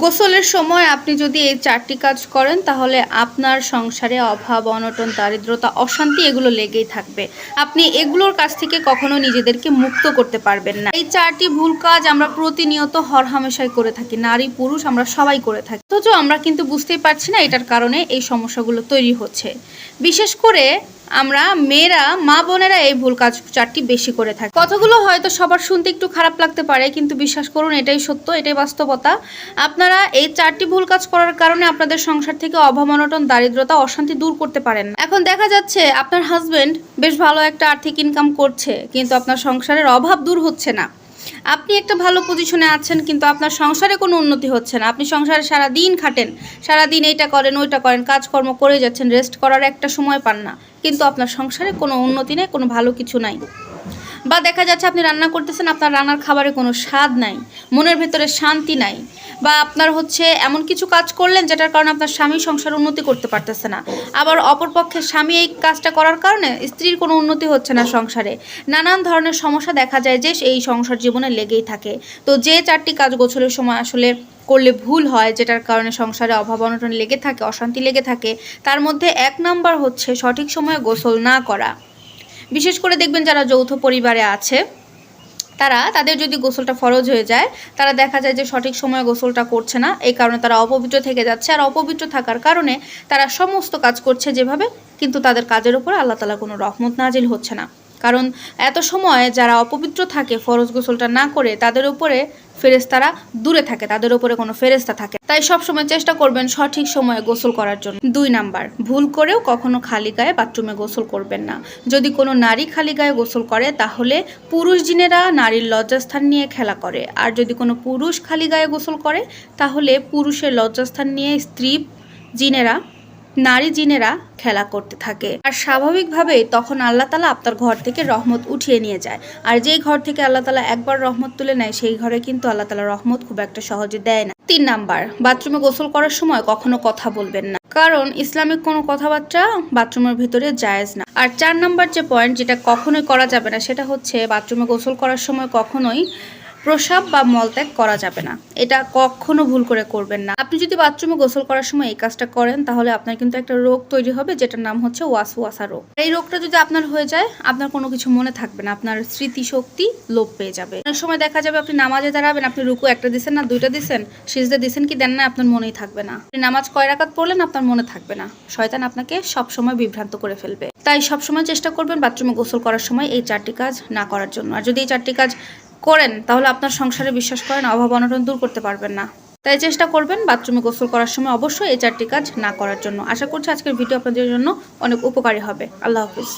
গোসলের সময় আপনি যদি এই চারটি কাজ করেন, তাহলে আপনার সংসারে অভাব, অনটন, দারিদ্রতা, অশান্তি এগুলো লেগেই থাকবে। আপনি এগুলোর কাছ থেকে কখনো নিজেদেরকে মুক্ত করতে পারবেন না। এই চারটি ভুল কাজ আমরা প্রতিনিয়ত হরহামেশাই করে থাকি। নারী, পুরুষ আমরা সবাই করে থাকি। অথচ আমরা কিন্তু বুঝতেই পারছি না এটার কারণে এই সমস্যাগুলো তৈরি হচ্ছে। বিশেষ করে আমরা মেয়েরা, মা বোনেরা এই ভুল কাজ চারটি বেশি করে থাকি। কথাগুলো হয়তো সবার শুনতে একটু খারাপ লাগতে পারে, কিন্তু বিশ্বাস করুন, এটাই সত্য, এটাই বাস্তবতা। আপনারা এই চারটি ভুল কাজ করার কারণে আপনাদের সংসার থেকে অভাবনটন দারিদ্রতা, অশান্তি দূর করতে পারেন এখন দেখা যাচ্ছে আপনার হাজবেন্ড বেশ ভালো একটা আর্থিক ইনকাম করছে, কিন্তু আপনার সংসারের অভাব দূর হচ্ছে না। আপনি একটা ভালো পজিশনে আছেন, কিন্তু আপনার সংসারে কোনো উন্নতি হচ্ছে না। আপনি সংসারে সারা দিন খাটেন সারা দিন এইটা করেন, ওইটা করেন, কাজকর্ম করে যাচ্ছেন রেস্ট করার একটা সময় পান না। কিন্তু আপনার সংসারে কোনো উন্নতি নেই, কোনো ভালো কিছু নাই। বা দেখা যাচ্ছে আপনি রান্না করতেছেন, আপনার রান্নার খাবারে কোনো স্বাদ নাই, মনের ভেতরে শান্তি নাই, বা আপনার হচ্ছে এমন কিছু কাজ করলেন যেটার কারণে আপনার স্বামী সংসার উন্নতি করতে পারতেছে না। আবার অপরপক্ষে স্বামী এই কাজটা করার কারণে স্ত্রীর কোনো উন্নতি হচ্ছে না সংসারে। নানান ধরনের সমস্যা দেখা যায় যে এই সংসার জীবনে লেগেই থাকে। তো যে চারটি কাজ গোছলের সময় আসলে করলে ভুল হয়, যেটার কারণে সংসারে অভাব অনটন লেগে থাকে, অশান্তি লেগে থাকে, তার মধ্যে এক নাম্বার হচ্ছে সঠিক সময়ে গোসল না করা। বিশেষ করে দেখবেন যারা যৌথ পরিবারে আছে, তারা, তাদের যদি গোসলটা ফরজ হয়ে যায়, তারা দেখা যায় যে সঠিক সময়ে গোসলটা করছে না, এই কারণে তারা অপবিত্র থেকে যাচ্ছে। আর অপবিত্র থাকার কারণে তারা সমস্ত কাজ করছে যেভাবে, কিন্তু তাদের কাজের উপর আল্লাহ তালা কোনো রহমত নাজিল হচ্ছে না। কারণ এত সময় যারা অপবিত্র থাকে, ফরজ গোসলটা না করে, তাদের উপরে ফেরেস্তারা দূরে থাকে, তাদের উপরে কোনো ফেরেস্তা থাকে তাই সব সময় চেষ্টা করবেন সঠিক সময়ে গোসল করার জন্য। দুই নাম্বার, ভুল করেও কখনো খালি গায়ে বাথরুমে গোসল করবেন না। যদি কোনো নারী খালি গায়ে গোসল করে, তাহলে পুরুষ জিনেরা নারীর লজ্জাস্থান নিয়ে খেলা করে। আর যদি কোনো পুরুষ খালি গায়ে গোসল করে, তাহলে পুরুষের লজ্জাস্থান নিয়ে স্ত্রী জিনেরা নারী জিনেরা খেলা করতে থাকে। আর স্বাভাবিকভাবে তখন আল্লাহ তালা আপনার ঘর থেকে রহমত উঠিয়ে নিয়ে যায়। আর যেই ঘর থেকে আল্লাহ তালা একবার রহমত তুলে নেয়, সেই ঘরে কিন্তু আল্লাহ তালা রহমত খুব একটা সহজে দেয় না। তিন নাম্বার, বাথরুমে গোসল করার সময় কখনো কথা বলবেন না। কারণ ইসলামিক কোনো কথাবার্তা বাথরুমের ভিতরে জায়েজ না। আর চার নাম্বার যে পয়েন্ট যেটা কখনোই করা যাবে না, সেটা হচ্ছে বাথরুমে গোসল করার সময় কখনোই প্রসাব বা মলত্যাগ করা যাবে না। এটা কখনো ভুল করে করবেন না। আপনি যদি বাথরুমে গোসল করার সময় এই কাজটা করেন, তাহলে আপনার কিন্তু একটা রোগ তৈরি হবে, যেটার নাম হচ্ছে ওয়াসওয়াসা রোগ। এই রোগটা যদি আপনার হয়ে যায়, আপনার কোনো কিছু মনে থাকবে না, আপনার স্মৃতিশক্তি লোপ পেয়ে যাবে। অনেক সময় দেখা যাবে আপনি নামাজে দাঁড়াবেন, আপনি রুকু একটা দিচ্ছেন না, দুইটা দিচ্ছেন সিজদা দিচ্ছেন কি দেন না, আপনার মনেই থাকবে না। আপনি নামাজ কয় রাকাত পড়লেন, আপনার মনে থাকবে না। শয়তান আপনাকে সব সময় বিভ্রান্ত করে ফেলবে। তাই সবসময় চেষ্টা করবেন বাথরুমে গোসল করার সময় এই চারটি কাজ না করার জন্য। আর যদি এই চারটি কাজ করেন, তাহলে আপনার সংসারে বিশ্বাস করেন, অভাব অনটন দূর করতে পারবেন না। তাই চেষ্টা করবেন বাথরুমে গোসল করার সময় অবশ্যই এই চারটি কাজ না করার জন্য। আশা করছি আজকের ভিডিও আপনাদের জন্য অনেক উপকারী হবে। আল্লাহ হাফিজ।